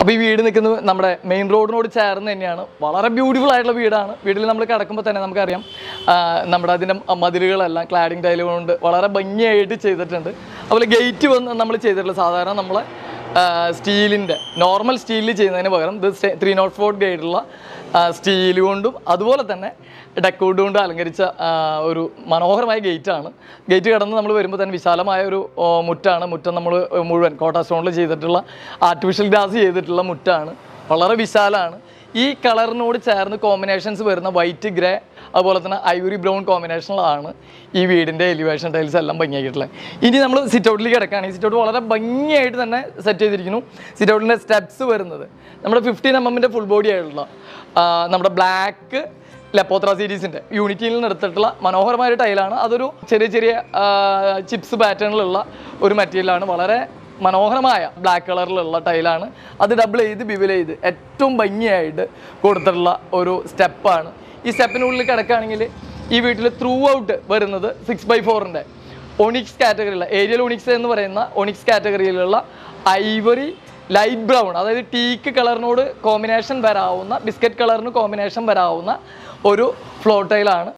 അപ്പോൾ ഈ വീട് നിൽക്കുന്നത് നമ്മുടെ മെയിൻ റോഡിനോട് ചേർന്ന് തന്നെയാണ്. വളരെ ബ്യൂട്ടിഫുൾ ആയിട്ടുള്ള വീടാണ്. വീട്ടിൽ നമ്മൾ കിടക്കുമ്പോൾ തന്നെ നമുക്കറിയാം നമ്മുടെ അതിന്റെ മതിലുകളെല്ലാം ക്ലാഡിങ് ടൈലുകൾ കൊണ്ട് വളരെ ഭംഗിയായിട്ട് ചെയ്തിട്ടുണ്ട്. അതുപോലെ ഗേറ്റ് വന്ന് നമ്മൾ ചെയ്തിട്ടുള്ള സാധാരണ നമ്മൾ സ്റ്റീലിന്റെ നോർമൽ സ്റ്റീലിൽ ചെയ്യുന്നതിന് പകരം ഇത് ത്രീ നോട്ട് ഫോർ ഗൈഡുള്ള സ്റ്റീൽ കൊണ്ടും അതുപോലെ തന്നെ ഡെക്കോഡ് കൊണ്ട് അലങ്കരിച്ച ഒരു മനോഹരമായ ഗേറ്റാണ് ഗേറ്റ് കടന്ന് നമ്മൾ വരുമ്പോൾ തന്നെ വിശാലമായ ഒരു മുറ്റാണ്. മുറ്റം നമ്മൾ മുഴുവൻ കോട്ട സ്റ്റോണിൽ ചെയ്തിട്ടുള്ള ആർട്ടിഫിഷ്യൽ ഗ്ലാസ് ചെയ്തിട്ടുള്ള മുറ്റാണ്. വളരെ വിശാലമാണ് ഈ കളറിനോട് ചേർന്ന് കോമ്പിനേഷൻസ് വരുന്ന വൈറ്റ് ഗ്രേ അതുപോലെ തന്നെ ഐവറി ബ്രൗൺ കോമ്പിനേഷനിലാണ് ഈ വീടിന്റെ എലിവേഷൻ ടൈൽസ് എല്ലാം ഭംഗിയായിട്ടുള്ളത് ഇനി നമ്മൾ സിറ്റ് ഔട്ടിലേക്ക് കിടക്കുകയാണ്. ഈ സിറ്റ് ഔട്ട് വളരെ ഭംഗിയായിട്ട് തന്നെ സെറ്റ് ചെയ്തിരിക്കുന്നു. സിറ്റ് ഔട്ടിന്റെ സ്റ്റെപ്സ് വരുന്നത് നമ്മുടെ ഫിഫ്റ്റീൻ എം എമ്മിന്റെ ഫുൾ ബോഡി ആയിട്ടുള്ള നമ്മുടെ ബ്ലാക്ക് ലെപ്പോത്ര സീരീസിന്റെ യൂണിറ്റിയിൽ നിന്ന് എടുത്തിട്ടുള്ള മനോഹരമായ ടൈലാണ് അതൊരു ചെറിയ ചെറിയ ചിപ്സ് പാറ്റേണിലുള്ള ഒരു മെറ്റീരിയലാണ് വളരെ മനോഹരമായ ബ്ലാക്ക് കളറിലുള്ള ടൈലാണ് അത് ഡബിൾ ചെയ്ത് ബിബിൽ ചെയ്ത് ഏറ്റവും ഭംഗിയായിട്ട് കൊടുത്തിട്ടുള്ള ഒരു സ്റ്റെപ്പാണ് ഈ സ്റ്റെപ്പിനുള്ളിൽ കിടക്കുകയാണെങ്കിൽ ഈ വീട്ടിൽ ത്രൂ ഔട്ട് വരുന്നത് സിക്സ് ബൈ ഫോറിന്റെ ഒണിക്സ് കാറ്റഗറിയിലുള്ള ഏരിയൽ ഒണിക്സ് എന്ന് പറയുന്ന ഒണിക്സ് കാറ്റഗറിയിലുള്ള ഐവറി ലൈറ്റ് ബ്രൗൺ അതായത് ടീക്ക് കളറിനോട് കോമ്പിനേഷൻ വരാവുന്ന ബിസ്ക്കറ്റ് കളറിന് കോമ്പിനേഷൻ വരാവുന്ന ഒരു ഫ്ലോ ടൈലാണ്